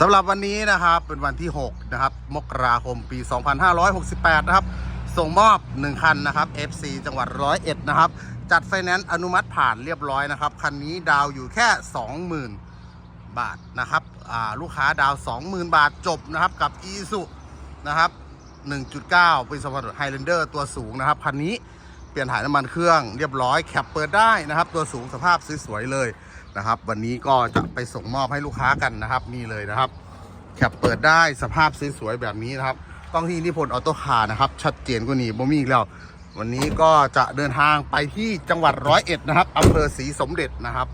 สำหรับวันนี้นะครับเป็นวันที่ 6 นะครับ มกราคมปี 2568 นะครับ ส่งมอบ 1 คันนะครับ FC จังหวัดร้อยเอ็ดนะครับ จัดไฟแนนซ์อนุมัติผ่านเรียบร้อยนะครับ คันนี้ดาวอยู่แค่ 20,000 บาทนะครับลูกค้าดาว 20,000 บาทจบนะครับกับ e s u นะครับ 1.9 เป็นสปอร์ตไฮแลนเดอร์ตัวสูงนะครับ คันนี้เปลี่ยนถ่ายน้ำมันเครื่องเรียบร้อยแคปเปิดได้นะครับ ตัวสูงสภาพสวยๆเลย นะครับ วันนี้ก็จะไปส่งมอบให้ลูกค้ากันนะครับนี่เลยนะครับแคปเปิดได้สภาพสวยๆแบบนี้นะครับต้องที่นิพนธ์ออโต้คาร์นะครับ ชัดเจนกว่านี้บ่มีอีกแล้ว วันนี้ก็จะเดินทางไปที่จังหวัดร้อยเอ็ดนะครับอำเภอศรีสมเด็จนะครับ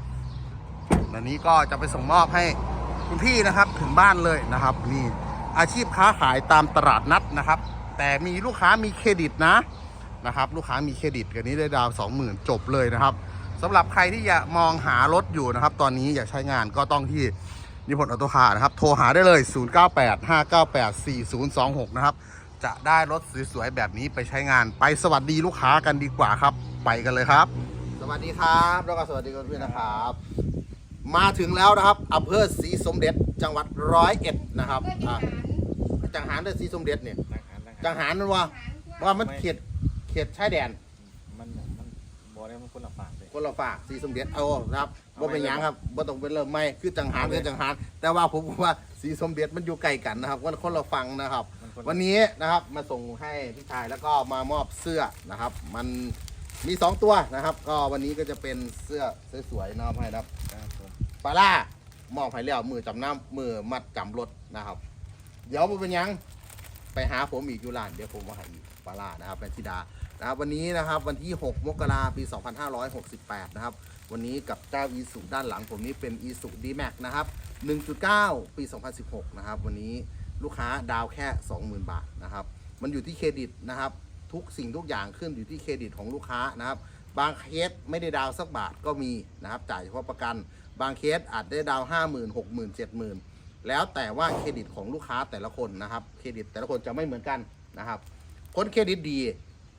วันนี้ก็จะไปส่งมอบให้คุณพี่นะครับถึงบ้านเลยนะครับ นี่อาชีพค้าขายตามตลาดนัดนะครับ แต่มีลูกค้ามีเครดิตนะนะครับ ลูกค้ามีเครดิตกันนี้ได้ดาว20,000จบเลยนะครับ สำหรับใครที่อยากมองหารถอยู่นะครับ ตอนนี้อยากใช้งานก็ต้องที่นิพนธ์ออโต้คาร์นะครับ โทรหาได้เลย 0985984026 นะครับ จะได้รถสวยๆ แบบนี้ไปใช้งานไปสวัสดีลูกค้ากันดีกว่าครับ ไปกันเลยครับ สวัสดีครับแล้วก็สวัสดีคุณพี่นะครับ มาถึงแล้วนะครับอำเภอศรีสมเด็จจังหวัดร้อยเอ็ดนะครับอะจังหารเด้อศรีสมเด็จเนี่ยทหารทหารจังหารนั่นว่าว่ามันเขตเขตชายแดน มันมันบอกได้มันคนละฝากเลย คนละฝากสีสมเด็จเอาครับว่าเป็นหยังครับว่าต้องเป็นเริ่มไม่คือจังหารคือจังหารแต่ว่าผมว่าสีสมเด็จมันอยู่ไกลกันนะครับว่าคนละฟังนะครับมันคนวันนี้นะครับมาส่งให้พี่ชายแล้วก็มามอบเสื้อนะครับ มันมีสองตัวนะครับ ก็วันนี้ก็จะเป็นเสื้อสวยๆนะครับให้นะครับครับผมปลาล่ามอบให้แล้วมือจำน้ำมือมัดจำรถนะครับ เดี๋ยวบ่เป็นหยังไปหาผมอีกอยู่ร้านเดี๋ยวผมมาหาอีกปลาล่านะครับเป็นธิดา นะครับวันนี้นะครับวันที่ 6 มกราปี 2568 นะครับ วันนี้กับเจ้าอีสุด้านหลังผมนี้เป็นอีสุดีแม็กนะครับ 1.9 ปี 2016 นะครับ วันนี้ลูกค้าดาวแค่ 20,000 บาทนะครับ มันอยู่ที่เครดิตนะครับ ทุกสิ่งทุกอย่างขึ้นอยู่ที่เครดิตของลูกค้านะครับ บางเคสไม่ได้ดาวสักบาทก็มีนะครับ จ่ายเฉพาะประกัน บางเคสอาจได้ดาวห้าหมื่นหกหมื่นเจ็ดหมื่นแล้วแต่ว่าเครดิตของลูกค้าแต่ละคนนะครับ เครดิตแต่ละคนจะไม่เหมือนกันนะครับ คนเครดิตดี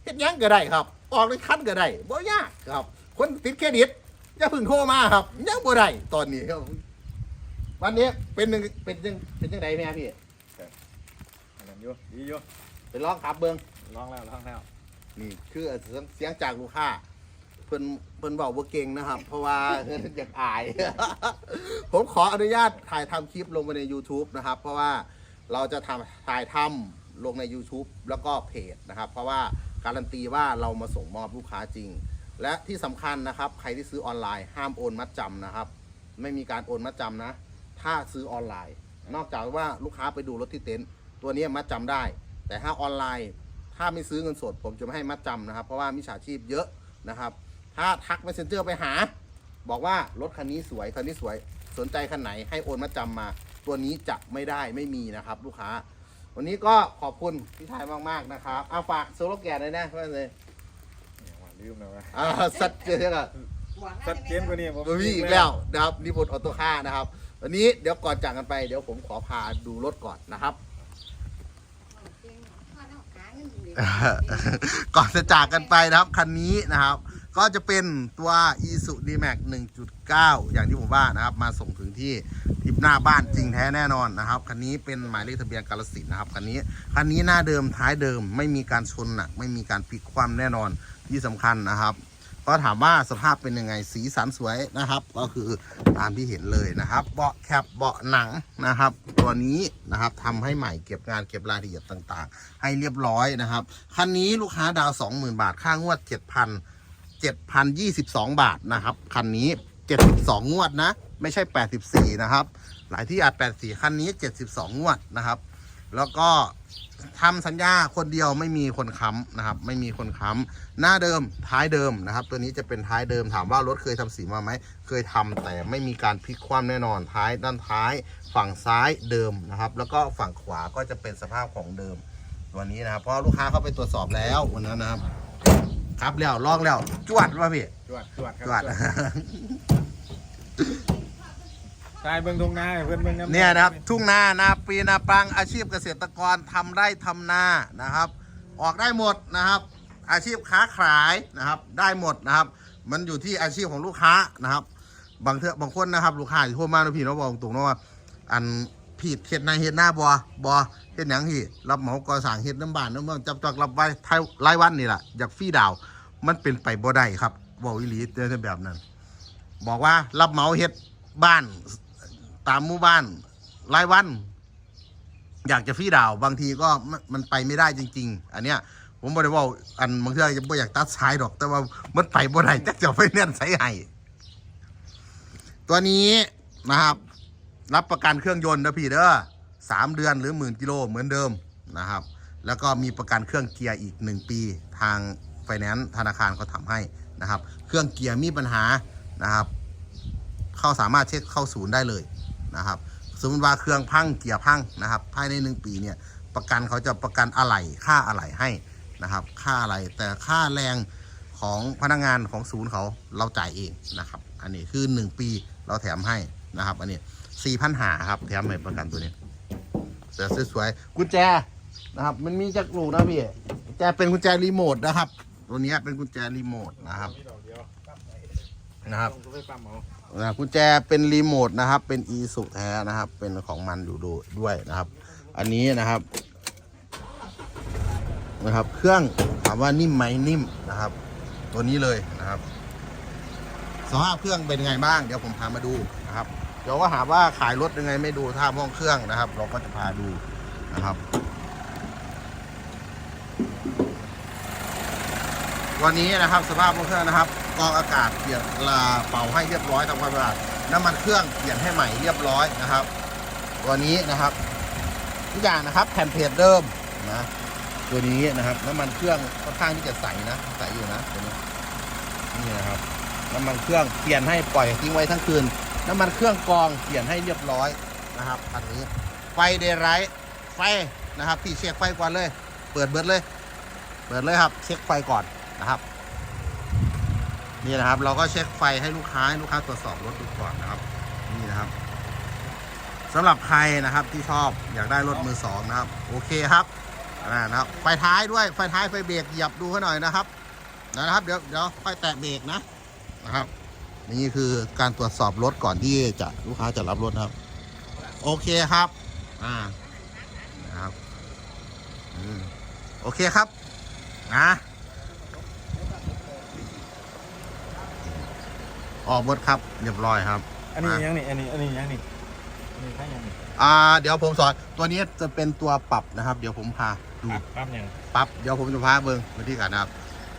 เฮ็ดหยังก็ได้ครับ ออกเลยคันก็ได้บ่ยากครับ คนติดเครดิตอย่าเพึ่งโทรมาครับยังบ่ได้ตอนนี้ครับวันนี้เป็นหนึ่งเป็นยังเป็นยังไงแม่พี่อันนั้นอยู่ดีอยู่ไปลองขับเบิ้งร้องแล้วร้องแล้วนี่คือเสียงเสียงจากลูกค้าเพิ่นเพิ่นบอกว่าเก่งนะครับ เพราะว่าอยากอาย ผมขออนุญาตถ่ายทำคลิปลงไปใน YouTube นะครับ เพราะว่าเราจะทำถ่ายทำลงใน YouTube แล้วก็เพจนะครับ เพราะว่า การันตีว่าเรามาส่งมอบลูกค้าจริง และที่สำคัญนะครับ ใครที่ซื้อออนไลน์ห้ามโอนมัดจำนะครับ ไม่มีการโอนมัดจำนะ ถ้าซื้อออนไลน์ นอกจากว่าลูกค้าไปดูรถที่เต็นท์ตัวนี้มัดจำได้ แต่ถ้าออนไลน์ ถ้าไม่ซื้อเงินสด ผมจะไม่ให้มัดจำนะครับ เพราะว่ามิจฉาชีพเยอะนะครับ ถ้าทัก messenger ไปหา บอกว่ารถคันนี้สวยคันนี้สวยสนใจคันไหนให้โอนมัดจำมา ตัวนี้จะไม่ได้ไม่มีนะครับ ลูกค้า วันนี้ก็ขอบคุณพี่ชายมากๆนะครับเอาฝากโซโลแกนเลยนะเพื่อนเลยเนี่ยว่าลืมแล้ววะอ่าสัตว์เจอกันชัดเจนกว่านี้ผมตัวพี่อีกแล้วนะครับนิพนธ์ออโต้ค่านะครับ วันนี้เดี๋ยวก่อนจากกันไปเดี๋ยวผมขอพาดูรถก่อนนะครับ ก่อนจะจากกันไปนะครับคันนี้นะครับ ก็จะเป็นตัว i s u d m a x 1.9 อย่างที่ผมว่านะครับ มาส่งถึงที่ทิปหน้าบ้านจริงแท้แน่นอนนะครับ คันนี้เป็นหมายเลขทะเบียนกาลสินนะครับคันนี้คันนี้หน้าเดิมท้ายเดิมไม่มีการชนหนักไม่มีการพลิกคว่ำแน่นอนที่สำคัญนะครับก็ถามว่าสภาพเป็นยังไงสีสันสวยนะครับ ก็คือตามที่เห็นเลยนะครับ เบาะแคปเบาะหนังนะครับ ตัวนี้นะครับทำให้ใหม่เก็บงานเก็บรายละเอียดต่างๆ ให้เรียบร้อยนะครับคันนี้ลูกค้าดาว 20,000 บาทค่างวด 7,000 7,022 บาทนะครับ คันนี้ 72 งวดนะ ไม่ใช่ 84 นะครับ หลายที่อาจ 84 คันนี้ 72 งวดนะครับ แล้วก็ทำสัญญาคนเดียวไม่มีคนค้ำนะครับ ไม่มีคนค้ำหน้าเดิมท้ายเดิมนะครับ ตัวนี้จะเป็นท้ายเดิมถามว่ารถเคยทำสีมาไหมเคยทำแต่ไม่มีการพลิกคว่ำแน่นอนท้ายด้านท้าย ฝั่งซ้ายเดิมนะครับ แล้วก็ฝั่งขวาก็จะเป็นสภาพของเดิมตัวนี้นะครับเพราะลูกค้าเข้าไปตรวจสอบแล้ววันนั้นนะครับ ครับแล้วลอกแล้วจวดว่ะพี่จวดจวดคจรัวดชายเบิ่งทงนาให้เพื่อนเบิ่งำเนี่ยนะครับ ทุ่งนานาปีนาปังอาชีพเกษตรกรทำไร่ทำนานะครับ ออกได้หมดนะครับ อาชีพค้าขายนะครับ ได้หมดนะครับ มันอยู่ที่อาชีพของลูกค้านะครับ บางเถอะบางคนนะครับ ลูกค้าที่โทรมานะพี่เนาะบอกตรงๆนะว่าอันผิดเฮ็ดนาเฮ็ดหน้าบ่บ่เฮ็ดหยังพี่รับเหมาก่อสร้างเฮ็ดน้ำบ้านน้ำเมืองจับจอกรับไว้ท้ายรายวันนี่แหละอยากฟรีดาว มันเป็นไปบ่ได้ครับเว้าอีหลีเจอแต่แบบนั้น บอกว่ารับเหมาเฮ็ดบ้านตามหมู่บ้านรายวัน อยากจะฟรีดาว บางทีก็มันไปไม่ได้จริง ๆ อันเนี้ยผมบ่ได้ว่าอันบางทีจะบ่อยากตัดสายดอก แต่ว่ามันไปบ่ได้จักจะเอาไปเน่นใส่ให้ตัวนี้นะครับ รับประกันเครื่องยนต์นะพี่เด้อ สามเดือนหรือหมื่นกิโลเหมือนเดิมนะครับ แล้วก็มีประกันเครื่องเกียร์อีกหนึ่งปีทางไฟแนนซ์ธนาคารเขาทำให้นะครับ เครื่องเกียร์มีปัญหานะครับ เข้าสามารถเช็คเข้าศูนย์ได้เลยนะครับสมมติว่าเครื่องพังเกียร์พังนะครับ ภายในหนึ่งปีเนี่ยประกันเขาจะประกันอะไหล่ค่าอะไหล่ให้นะครับ ค่าอะไรแต่ค่าแรงของพนักงานของศูนย์เขาเราจ่ายเองนะครับ อันนี้คือ 1 ปีเราแถมให้นะครับ อันนี้สี่พันหาครับแถมให้ประกันตัวนี้ เสือสวยๆกุญแจนะครับ มันมีจักรลูกนะพี่กุญแจเป็นกุญแจรีโมทนะครับ ตัวนี้เป็นกุญแจรีโมทนะครับมีดอกเดียวนะครับนะกุญแจเป็นรีโมทนะครับ เป็นอีสุแท้นะครับ เป็นของมันอยู่ดูด้วยนะครับ อันนี้นะครับนะครับ เครื่องถามว่านิ่มไหมนิ่มนะครับ ตัวนี้เลยนะครับสภาพเครื่องเป็นไงบ้าง เดี๋ยวผมพามาดูนะครับ เดี๋ยวก็หาว่าขายรถยังไงไม่ดูท่าห้องเครื่องนะครับ เราก็จะพาดูนะครับ วันนี้นะครับสภาพห้องเครื่องนะครับกองอากาศเปลี่ยนลาเป่าให้เรียบร้อยทำความสะอาดน้ำมันเครื่องเปลี่ยนให้ใหม่เรียบร้อยนะครับ ตัวนี้นะครับทุกอย่างนะครับแผ่นเพจเดิมนะตัวนี้นะครับน้ำมันเครื่องค่อนข้างที่จะใสนะใสอยู่นะตัวนี้นี่นะครับน้ำมันเครื่องเปลี่ยนให้ปล่อยทิ้งไว้ทั้งคืน น้ำมันเครื่องกรองเปลี่ยนให้เรียบร้อยนะครับอันนี้ ไฟเดย์ไรท์ไฟนะครับพี่เช็คไฟก่อนเลย เปิดเบิดเลย เปิดเลยครับ เช็คไฟก่อนนะครับนี่นะครับ เราก็เช็คไฟให้ลูกค้าให้ลูกค้าตรวจสอบรถดูก่อนนะครับนี่นะครับสำหรับใครนะครับที่ชอบอยากได้รถมือสองนะครับ โอเคครับนะครับ ไฟท้ายด้วยไฟท้ายไฟเบรกเหยียบดูให้หน่อยนะครับนะครับ เดี๋ยวเดี๋ยวค่อยแตะเบรกนะนะครับ นี่คือการตรวจสอบรถก่อนที่จะลูกค้าจะรับรถนะครับ โอเคครับ อ่านะครับอืมโอเคครับนะออกหมดครับเรียบร้อยครับ อันนี้ยังนี่อันนี้อันนี้ยังนี่อันนี้ใช่ยังนี่อ่า เดี๋ยวผมสอนตัวนี้จะเป็นตัวปรับนะครับ เดี๋ยวผมพาดูปั๊มยังปรับเดี๋ยวผมจะพาเบิ้งวิธีการนะครับ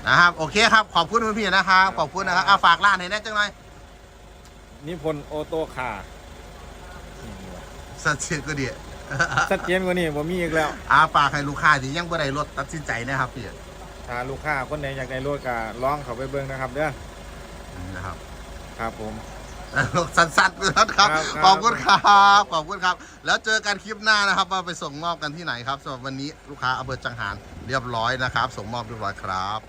นะครับโอเคครับขอบคุณพี่ๆนะครับขอบคุณนะครับอ่าฝากร้านให้แน่จังหน่อยนิพนธ์โอโต้คาร์สัตว์เชื่อก็ดีชัดเจนกว่านี้ผมมีอีกแล้วอาฝากให้ลูกค้าที่ยังบ่ได้รถตัดสินใจนะครับพี่ถ้าลูกค้าคนไหนอยากได้รถก็ลองเขาไปเบิ่งนะครับเด้อนะครับ ครับผมสั้นๆนะครับครับขอบคุณครับขอบคุณครับ แล้วเจอกันคลิปหน้านะครับว่าไปส่งมอบกันที่ไหนครับสำหรับวันนี้ลูกค้าอำเภอจังหารเรียบร้อยนะครับ ส่งมอบเรียบร้อยครับ